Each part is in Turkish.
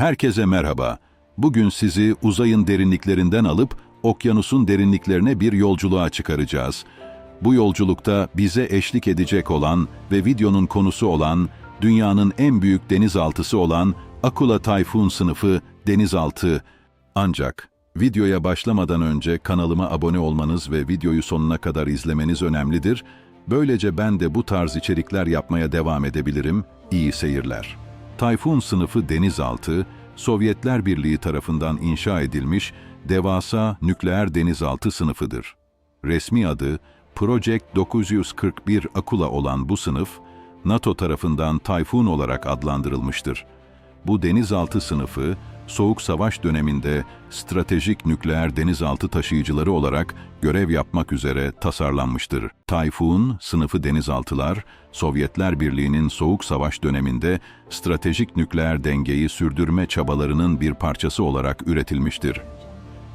Herkese merhaba. Bugün sizi uzayın derinliklerinden alıp okyanusun derinliklerine bir yolculuğa çıkaracağız. Bu yolculukta bize eşlik edecek olan ve videonun konusu olan dünyanın en büyük denizaltısı olan Akula Tayfun sınıfı denizaltı. Ancak videoya başlamadan önce kanalıma abone olmanız ve videoyu sonuna kadar izlemeniz önemlidir. Böylece ben de bu tarz içerikler yapmaya devam edebilirim. İyi seyirler. Tayfun sınıfı denizaltı, Sovyetler Birliği tarafından inşa edilmiş devasa nükleer denizaltı sınıfıdır. Resmi adı Project 941 Akula olan bu sınıf, NATO tarafından Tayfun olarak adlandırılmıştır. Bu denizaltı sınıfı, Soğuk Savaş döneminde stratejik nükleer denizaltı taşıyıcıları olarak görev yapmak üzere tasarlanmıştır. Tayfun sınıfı denizaltılar, Sovyetler Birliği'nin Soğuk Savaş döneminde stratejik nükleer dengeyi sürdürme çabalarının bir parçası olarak üretilmiştir.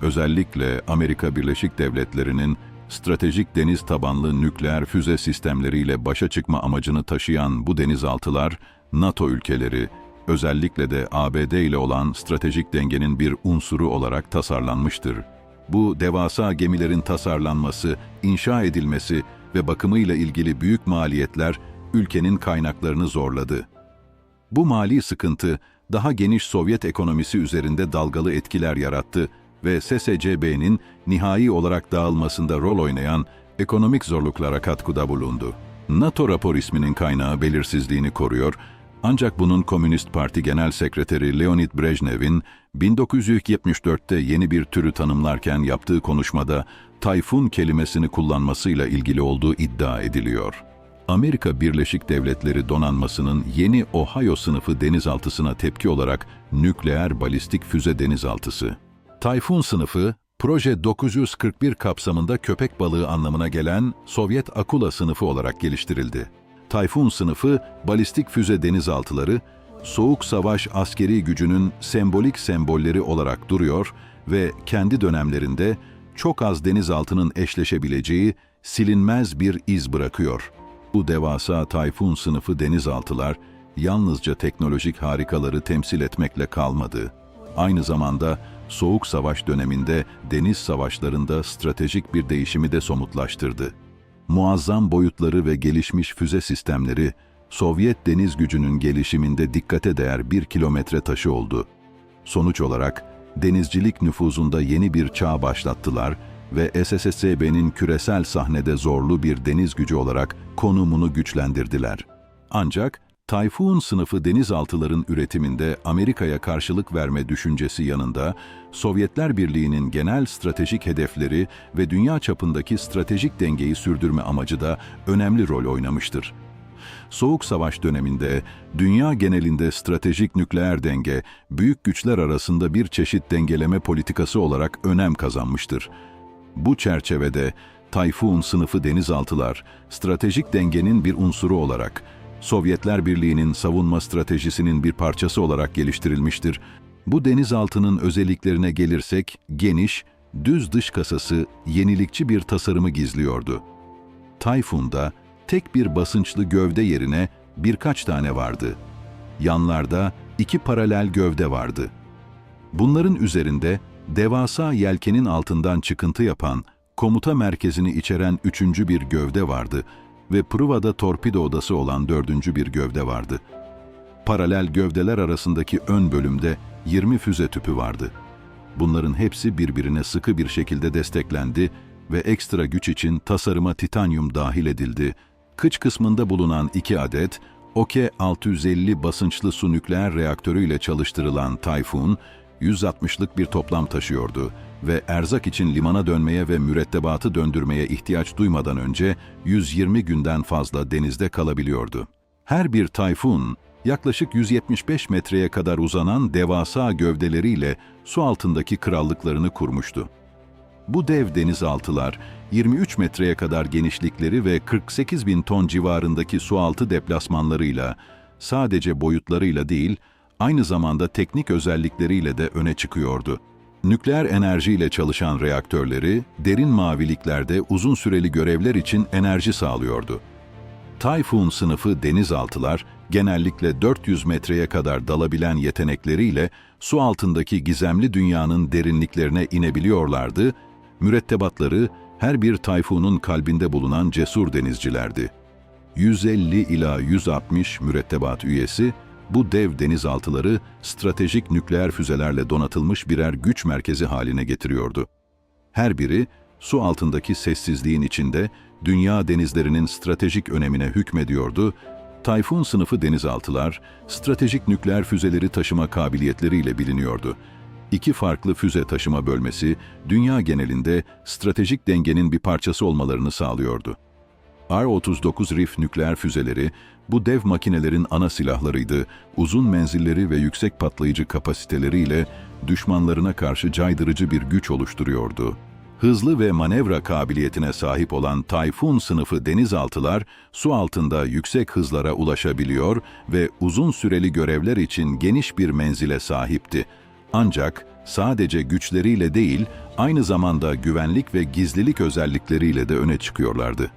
Özellikle Amerika Birleşik Devletleri'nin stratejik deniz tabanlı nükleer füze sistemleriyle başa çıkma amacını taşıyan bu denizaltılar, NATO ülkeleri, özellikle de ABD ile olan stratejik dengenin bir unsuru olarak tasarlanmıştır. Bu devasa gemilerin tasarlanması, inşa edilmesi ve bakımıyla ilgili büyük maliyetler ülkenin kaynaklarını zorladı. Bu mali sıkıntı daha geniş Sovyet ekonomisi üzerinde dalgalı etkiler yarattı ve SSCB'nin nihai olarak dağılmasında rol oynayan ekonomik zorluklara katkıda bulundu. NATO rapor isminin kaynağı belirsizliğini koruyor ancak bunun Komünist Parti Genel Sekreteri Leonid Brejnev'in 1974'te yeni bir türü tanımlarken yaptığı konuşmada tayfun kelimesini kullanmasıyla ilgili olduğu iddia ediliyor. Amerika Birleşik Devletleri donanmasının yeni Ohio sınıfı denizaltısına tepki olarak nükleer balistik füze denizaltısı. Tayfun sınıfı, Proje 941 kapsamında köpek balığı anlamına gelen Sovyet Akula sınıfı olarak geliştirildi. Tayfun sınıfı balistik füze denizaltıları, Soğuk Savaş askeri gücünün sembolik sembolleri olarak duruyor ve kendi dönemlerinde çok az denizaltının eşleşebileceği silinmez bir iz bırakıyor. Bu devasa Tayfun sınıfı denizaltılar yalnızca teknolojik harikaları temsil etmekle kalmadı. Aynı zamanda Soğuk Savaş döneminde deniz savaşlarında stratejik bir değişimi de somutlaştırdı muazzam boyutları ve gelişmiş füze sistemleri, Sovyet deniz gücünün gelişiminde dikkate değer bir kilometre taşı oldu. Sonuç olarak, denizcilik nüfuzunda yeni bir çağ başlattılar ve SSSB'nin küresel sahnede zorlu bir deniz gücü olarak konumunu güçlendirdiler. Ancak, Tayfun sınıfı denizaltıların üretiminde Amerika'ya karşılık verme düşüncesi yanında, Sovyetler Birliği'nin genel stratejik hedefleri ve dünya çapındaki stratejik dengeyi sürdürme amacı da önemli rol oynamıştır. Soğuk Savaş döneminde dünya genelinde stratejik nükleer denge, büyük güçler arasında bir çeşit dengeleme politikası olarak önem kazanmıştır. Bu çerçevede Tayfun sınıfı denizaltılar, stratejik dengenin bir unsuru olarak Sovyetler Birliği'nin savunma stratejisinin bir parçası olarak geliştirilmiştir. Bu denizaltının özelliklerine gelirsek, geniş, düz dış kasası yenilikçi bir tasarımı gizliyordu. Tayfun'da tek bir basınçlı gövde yerine birkaç tane vardı. Yanlarda iki paralel gövde vardı. Bunların üzerinde devasa yelkenin altından çıkıntı yapan, komuta merkezini içeren üçüncü bir gövde vardı ve Pruva'da torpido odası olan dördüncü bir gövde vardı. Paralel gövdeler arasındaki ön bölümde 20 füze tüpü vardı. Bunların hepsi birbirine sıkı bir şekilde desteklendi ve ekstra güç için tasarıma titanyum dahil edildi. Kıç kısmında bulunan iki adet OK-650 basınçlı su nükleer reaktörüyle çalıştırılan Tayfun, 160'lık bir toplam taşıyordu ve erzak için limana dönmeye ve mürettebatı döndürmeye ihtiyaç duymadan önce 120 günden fazla denizde kalabiliyordu. Her bir tayfun, yaklaşık 175 metreye kadar uzanan devasa gövdeleriyle su altındaki krallıklarını kurmuştu. Bu dev denizaltılar, 23 metreye kadar genişlikleri ve 48 bin ton civarındaki sualtı deplasmanlarıyla, sadece boyutlarıyla değil, aynı zamanda teknik özellikleriyle de öne çıkıyordu. Nükleer enerjiyle çalışan reaktörleri, derin maviliklerde uzun süreli görevler için enerji sağlıyordu. Tayfun sınıfı denizaltılar, genellikle 400 metreye kadar dalabilen yetenekleriyle su altındaki gizemli dünyanın derinliklerine inebiliyorlardı, mürettebatları her bir tayfunun kalbinde bulunan cesur denizcilerdi. 150 ila 160 mürettebat üyesi, bu dev denizaltıları stratejik nükleer füzelerle donatılmış birer güç merkezi haline getiriyordu. Her biri, su altındaki sessizliğin içinde dünya denizlerinin stratejik önemine hükmediyordu, Tayfun sınıfı denizaltılar, stratejik nükleer füzeleri taşıma kabiliyetleriyle biliniyordu. İki farklı füze taşıma bölmesi, dünya genelinde stratejik dengenin bir parçası olmalarını sağlıyordu. R-39 Rif nükleer füzeleri, bu dev makinelerin ana silahlarıydı, uzun menzilleri ve yüksek patlayıcı kapasiteleriyle düşmanlarına karşı caydırıcı bir güç oluşturuyordu. Hızlı ve manevra kabiliyetine sahip olan Tayfun sınıfı denizaltılar, su altında yüksek hızlara ulaşabiliyor ve uzun süreli görevler için geniş bir menzile sahipti. Ancak sadece güçleriyle değil, aynı zamanda güvenlik ve gizlilik özellikleriyle de öne çıkıyorlardı.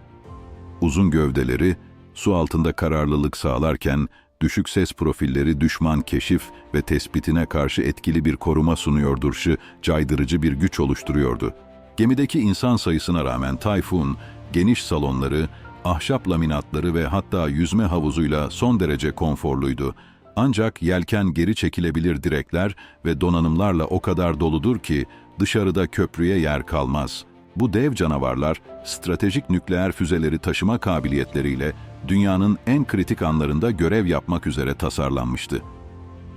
Uzun gövdeleri, su altında kararlılık sağlarken, düşük ses profilleri düşman keşif ve tespitine karşı etkili bir koruma sunuyor duruşu, caydırıcı bir güç oluşturuyordu. Gemideki insan sayısına rağmen Tayfun, geniş salonları, ahşap laminatları ve hatta yüzme havuzuyla son derece konforluydu. Ancak yelken geri çekilebilir direkler ve donanımlarla o kadar doludur ki dışarıda köprüye yer kalmaz. Bu dev canavarlar, stratejik nükleer füzeleri taşıma kabiliyetleriyle dünyanın en kritik anlarında görev yapmak üzere tasarlanmıştı.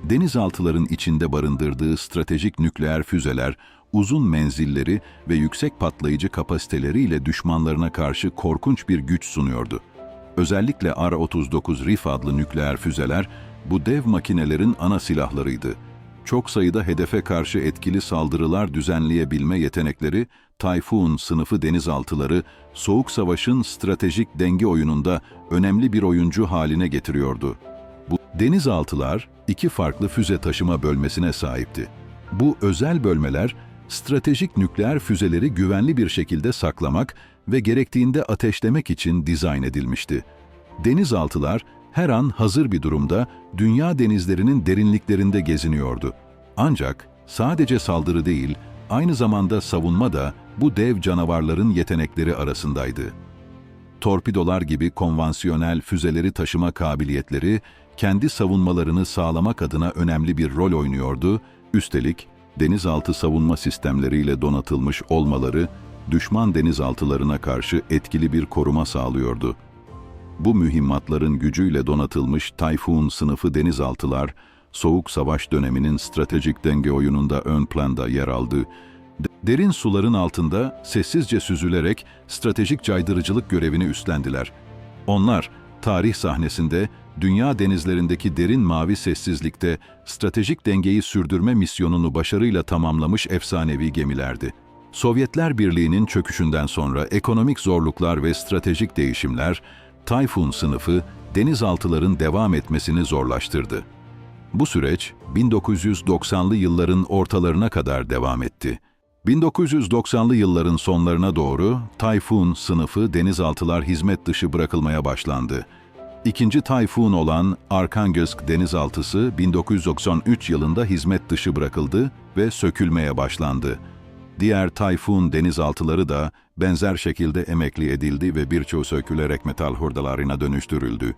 Denizaltıların içinde barındırdığı stratejik nükleer füzeler, uzun menzilleri ve yüksek patlayıcı kapasiteleriyle düşmanlarına karşı korkunç bir güç sunuyordu. Özellikle R-39 Rif adlı nükleer füzeler, bu dev makinelerin ana silahlarıydı. Çok sayıda hedefe karşı etkili saldırılar düzenleyebilme yetenekleri, Tayfun sınıfı denizaltıları, Soğuk Savaş'ın stratejik denge oyununda önemli bir oyuncu haline getiriyordu. Bu denizaltılar iki farklı füze taşıma bölmesine sahipti. Bu özel bölmeler stratejik nükleer füzeleri güvenli bir şekilde saklamak ve gerektiğinde ateşlemek için dizayn edilmişti. Denizaltılar her an hazır bir durumda dünya denizlerinin derinliklerinde geziniyordu. Ancak sadece saldırı değil, aynı zamanda savunma da bu dev canavarların yetenekleri arasındaydı. Torpidolar gibi konvansiyonel füzeleri taşıma kabiliyetleri, kendi savunmalarını sağlamak adına önemli bir rol oynuyordu, üstelik denizaltı savunma sistemleriyle donatılmış olmaları, düşman denizaltılarına karşı etkili bir koruma sağlıyordu. Bu mühimmatların gücüyle donatılmış Tayfun sınıfı denizaltılar, Soğuk Savaş döneminin stratejik denge oyununda ön planda yer aldı. Derin suların altında sessizce süzülerek stratejik caydırıcılık görevini üstlendiler. Onlar, tarih sahnesinde dünya denizlerindeki derin mavi sessizlikte stratejik dengeyi sürdürme misyonunu başarıyla tamamlamış efsanevi gemilerdi. Sovyetler Birliği'nin çöküşünden sonra ekonomik zorluklar ve stratejik değişimler, Tayfun sınıfı denizaltıların devam etmesini zorlaştırdı. Bu süreç 1990'lı yılların ortalarına kadar devam etti. 1990'lı yılların sonlarına doğru Tayfun sınıfı denizaltılar hizmet dışı bırakılmaya başlandı. İkinci Tayfun olan Arkhangelsk denizaltısı 1993 yılında hizmet dışı bırakıldı ve sökülmeye başlandı. Diğer Tayfun denizaltıları da benzer şekilde emekli edildi ve birçoğu sökülerek metal hurdalarına dönüştürüldü.